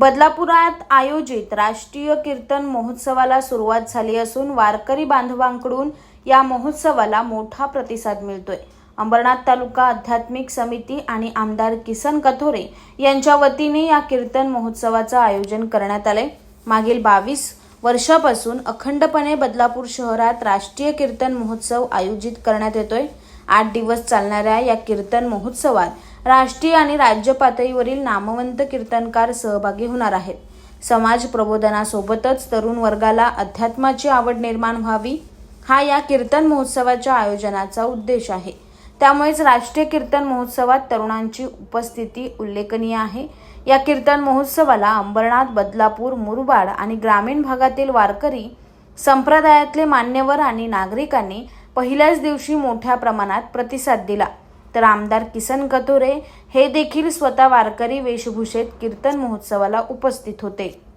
बदलापुरात आयोजित राष्ट्रीय कीर्तन महोत्सवाला सुरुवात झाली असून वारकरी बांधवांकडून या महोत्सवाला मोठा प्रतिसाद मिळतोय. अंबरनाथ तालुका आध्यात्मिक समिती आणि आमदार किसन कथोरे यांच्या वतीने या कीर्तन महोत्सवाचं आयोजन करण्यात आलंय. मागील बावीस वर्षापासून अखंडपणे बदलापूर शहरात राष्ट्रीय कीर्तन महोत्सव आयोजित करण्यात येतोय. आठ दिवस चालणाऱ्या या कीर्तन महोत्सवात राष्ट्रीय आणि राज्य पातळीवरील नामवंत कीर्तनकार सहभागी होणार आहेत. समाज प्रबोधनासोबतच तरुण वर्गाला अध्यात्माची आवड निर्माण व्हावी हा या कीर्तन महोत्सवाच्या आयोजनाचा उद्देश आहे. त्यामुळेच राष्ट्रीय कीर्तन महोत्सवात तरुणांची उपस्थिती उल्लेखनीय आहे. या कीर्तन महोत्सवाला अंबरनाथ बदलापूर मुरबाड आणि ग्रामीण भागातील वारकरी संप्रदायातले मान्यवर आणि नागरिकांनी पहिल्याच दिवशी मोठ्या प्रमाणात प्रतिसाद दिला. तर आमदार किसन कथोरे हे देखील स्वतः वारकरी वेशभूषेत कीर्तन महोत्सवाला उपस्थित होते.